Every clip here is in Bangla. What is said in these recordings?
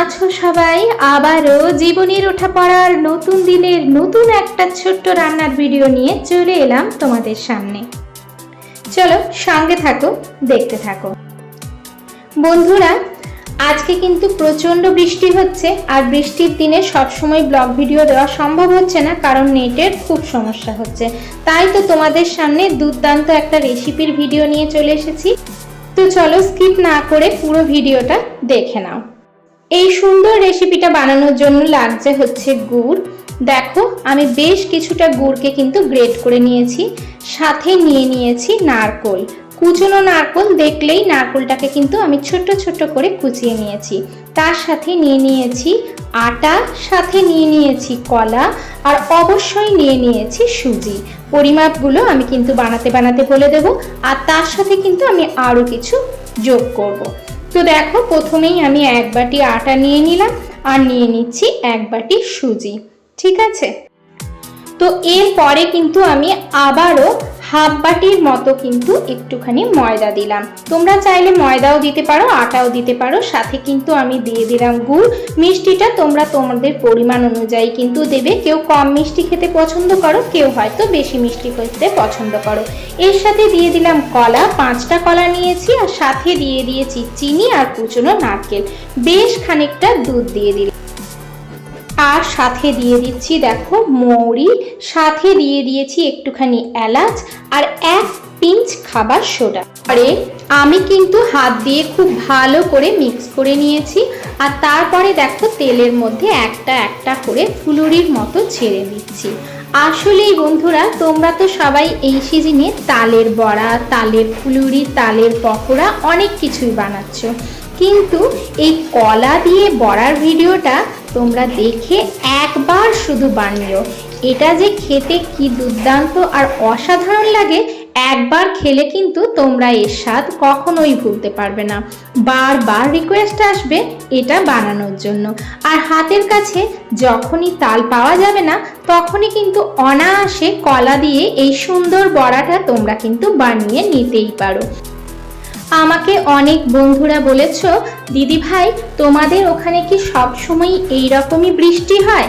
আছো সবাই। আবারও জীবনের ওঠা পড়ার নতুন দিনের নতুন একটা ছোট্ট রান্নার ভিডিও নিয়ে চলে এলাম তোমাদের সামনে। চলো সঙ্গে থাকো, দেখতে থাকো। বন্ধুরা, আজকে কিন্তু প্রচণ্ড বৃষ্টি হচ্ছে আর বৃষ্টির দিনে সবসময় ব্লগ ভিডিও দেওয়া সম্ভব হচ্ছে না কারণ নেটের খুব সমস্যা হচ্ছে। তাই তো তোমাদের সামনে দুর্দান্ত একটা রেসিপির ভিডিও নিয়ে চলে এসেছি। তো চলো স্কিপ না করে পুরো ভিডিওটা দেখে নাও। এই সুন্দর রেসিপিটা বানানোর জন্য লাগছে হচ্ছে গুড়। দেখো, আমি বেশ কিছুটা গুড়কে কিন্তু গ্রেট করে নিয়েছি, সাথে নিয়ে নিয়েছি নারকোল। কুচনো নারকোল দেখলেই নারকোলটাকে কিন্তু আমি ছোট্ট ছোট্ট করে কুচিয়ে নিয়েছি। তার সাথে নিয়ে নিয়েছি আটা, সাথে নিয়ে নিয়েছি কলা, আর অবশ্যই নিয়ে নিয়েছি সুজি। পরিমাপগুলো আমি কিন্তু বানাতে বানাতে বলে দেব, আর তার সাথে কিন্তু আমি আরও কিছু যোগ করব। তো দেখো, প্রথমেই আমি এক বাটি আটা নিয়ে নিলাম আর নিয়ে নিচ্ছি এক বাটি সুজি, ঠিক আছে? তো এরপরে কিন্তু আমি আবারও হাফ বাটির মতো কিন্তু একটুখানি ময়দা দিলাম। তোমরা চাইলে ময়দাও দিতে পারো, আটাও দিতে পারো, সাথে কিন্তু আমি দিয়ে দিলাম গুড়। মিষ্টিটা তোমরা তোমাদের পরিমাণ অনুযায়ী কিন্তু দেবে। কেউ কম মিষ্টি খেতে পছন্দ করো, কেউ হয়তো বেশি মিষ্টি খেতে পছন্দ করো। এর সাথে দিয়ে দিলাম কলা, পাঁচটা কলা নিয়েছি আর সাথে দিয়ে দিয়েছি চিনি আর কুচনো নারকেল। বেশ খানিকটা দুধ দিয়ে দিলাম। আর সাথে দিয়ে দিচ্ছি, দেখো, মৌরি। সাথে দিয়ে দিয়েছি একটুখানি এলাচ আর এক পিঞ্চ খাবার সোডা। পরে আমি কিন্তু হাত দিয়ে খুব ভালো করে মিক্স করে নিয়েছি আর তারপরে দেখো তেলের মধ্যে একটা একটা করে ফুলুরির মতো ছেড়ে দিচ্ছি। আসলেই বন্ধুরা, তোমরা তো সবাই এই সিজনে তালের বড়া, তালের ফুলুরি, তালের পকোড়া অনেক কিছুই বানাচ্ছ। কিন্তু এই কলা দিয়ে বড়ার ভিডিওটা তোমরা দেখে একবার শুধু বানিও। এটা যে খেতে কি দুর্দান্ত আর অসাধারণ লাগে, একবার খেলে কিন্তু তোমরা এর স্বাদ কখনোই ভুলতে পারবে না। বারবার রিকোয়েস্ট আসবে এটা বানানোর জন্য। আর হাতের কাছে যখনই তাল পাওয়া যাবে না, তখনই কিন্তু অনায়াসে কলা দিয়ে এই সুন্দর বড়াটা তোমরা কিন্তু বানিয়ে নিতেই পারো। আমাকে অনেক বন্ধুরা বলেছ দিদি ভাই তোমাদের ওখানে কি সবসময় এইরকমই এই রকমই বৃষ্টি হয়?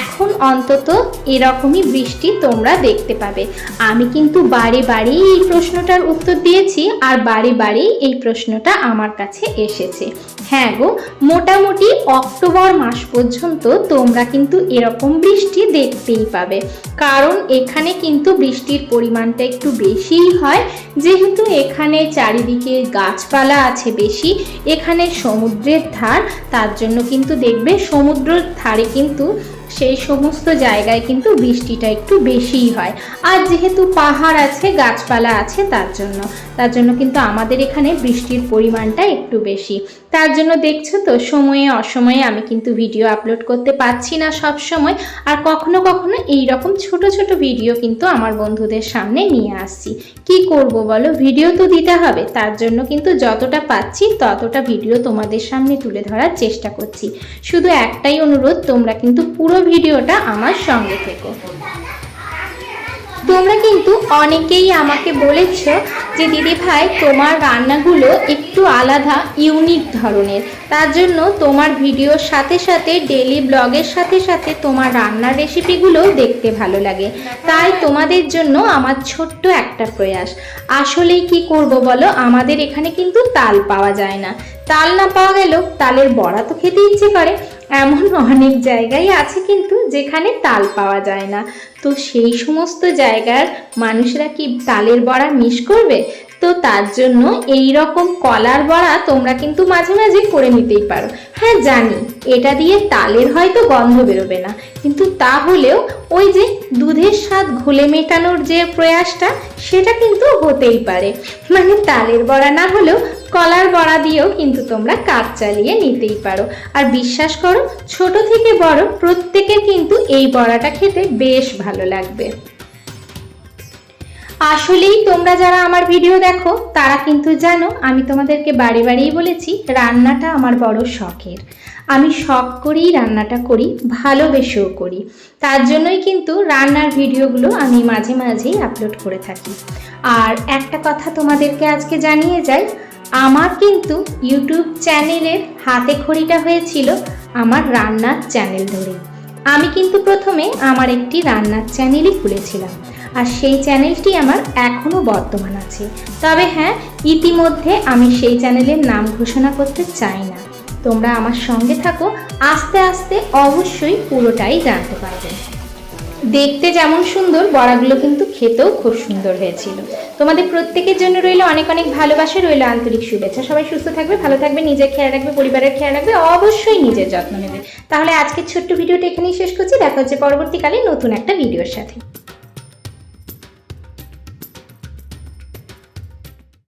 এখন অন্তত এরকমই বৃষ্টি তোমরা দেখতে পাবে। আমি কিন্তু বারে বারেই এই প্রশ্নটার উত্তর দিয়েছি আর বারে বারেই এই প্রশ্নটা আমার কাছে এসেছে। হ্যাঁ গো, মোটামুটি অক্টোবর মাস পর্যন্ত তোমরা কিন্তু এরকম বৃষ্টি দেখতেই পাবে। কারণ এখানে কিন্তু বৃষ্টির পরিমাণটা একটু বেশিই হয়। যেহেতু এখানে চারিদিকে গাছপালা আছে বেশি, এখানে সমুদ্রের ধার, তার জন্য কিন্তু দেখবে সমুদ্রের ধারে কিন্তু সেই সমস্ত জায়গায় কিন্তু বৃষ্টিটা একটু বেশিই হয়। আর যেহেতু পাহাড় আছে, গাছপালা আছে, তার জন্য। তার জন্য কিন্তু আমাদের এখানে বৃষ্টির পরিমাণটা একটু বেশি। তার জন্য দেখছ তো, সময়ে অসময়ে আমি কিন্তু ভিডিও আপলোড করতে পারছি না সব সময় আর কখনো কখনো এই রকম ছোট ছোট ভিডিও কিন্তু আমার বন্ধুদের সামনে নিয়ে আসছি। কি করব বলো? ভিডিও তো দিতে হবে, তার জন্য কিন্তু যতটা পাচ্ছি ততটা ভিডিও তোমাদের সামনে তুলে ধরার চেষ্টা করছি। শুধু একটাই অনুরোধ, তোমরা কিন্তু পুরো ভিডিওটা আমার সঙ্গে থেকো। তোমরা কিন্তু অনেকেই আমাকে বলেছ যে, দিদি ভাই, তোমার রান্নাগুলো একটু আলাদা ইউনিক ধরনের। তার জন্য তোমার ভিডিওর সাথে সাথে ডেলি ব্লগের সাথে সাথে তোমার রান্নার রেসিপিগুলোও দেখতে ভালো লাগে। তাই তোমাদের জন্য আমার ছোট্ট একটা প্রয়াস। আসলেই কি করব বলো? আমাদের এখানে কিন্তু তাল পাওয়া যায় না। তাল না পাওয়া গেলেও তালের বড়া তো খেতে ইচ্ছে করে। এমন অনেক জায়গায় আছে কিন্তু যেখানে তাল পাওয়া যায় না। তো সেই সমস্ত জায়গার মানুষরা কি তালের বড়া মিস করবে? তো তার জন্য এই রকম কলার বড়া তোমরা কিন্তু মাঝে মাঝে করে নিতেই পারো। হ্যাঁ জানি, এটা দিয়ে তালের হয়তো গন্ধ বেরোবে না, কিন্তু তাহলেও ওই যে দুধের স্বাদ ঘুলে মেটানোর যে প্রয়াসটা, সেটা কিন্তু হতেই পারে। মানে তালের বড়া না হলেও কলার বড়া দিয়েও কিন্তু তোমরা কাজ চালিয়ে নিতেই পারো। আর বিশ্বাস করো, ছোট থেকে বড় প্রত্যেকের কিন্তু এই বড়াটা খেতে বেশ ভালো লাগবে। আসলেই তোমরা যারা আমার ভিডিও দেখো, তারা কিন্তু জানো আমি তোমাদেরকে বাড়ি বাড়িই বলেছি, রান্নাটা আমার বড় শখের। আমি শখ করেই রান্নাটা করি, ভালোবেসেও করি। তার জন্যই কিন্তু রান্নার ভিডিওগুলো আমি মাঝে মাঝেই আপলোড করে থাকি। আর একটা কথা তোমাদেরকে আজকে জানিয়ে যাই, আমার কিন্তু ইউটিউব চ্যানেলের হাতে খড়িটা হয়েছিল আমার রান্নার চ্যানেল ধরে। আমি কিন্তু প্রথমে আমার একটি রান্নার চ্যানেলই খুলেছিলাম। আর সেই চ্যানেলটি আমার এখনও বর্তমান আছে। তবে হ্যাঁ ইতিমধ্যে আমি সেই চ্যানেলের নাম ঘোষণা করতে চাই না। তোমরা আমার সঙ্গে থাকো, আস্তে আস্তে অবশ্যই পুরোটাই জানতে পারবে। দেখতে যেমন সুন্দর, বড়াগুলো কিন্তু খেতেও খুব সুন্দর হয়েছিল। তোমাদের প্রত্যেকের জন্য রইল অনেক অনেক ভালোবাসা, রইল আন্তরিক শুভেচ্ছা। সবাই সুস্থ থাকবে, ভালো থাকবে, নিজের খেয়াল রাখবে, পরিবারের খেয়াল রাখবে, অবশ্যই নিজের যত্ন নেবে। তাহলে আজকের ছোট্ট ভিডিওটা এখানেই শেষ করছি। দেখা হচ্ছে পরবর্তীকালে নতুন একটা ভিডিওর সাথে।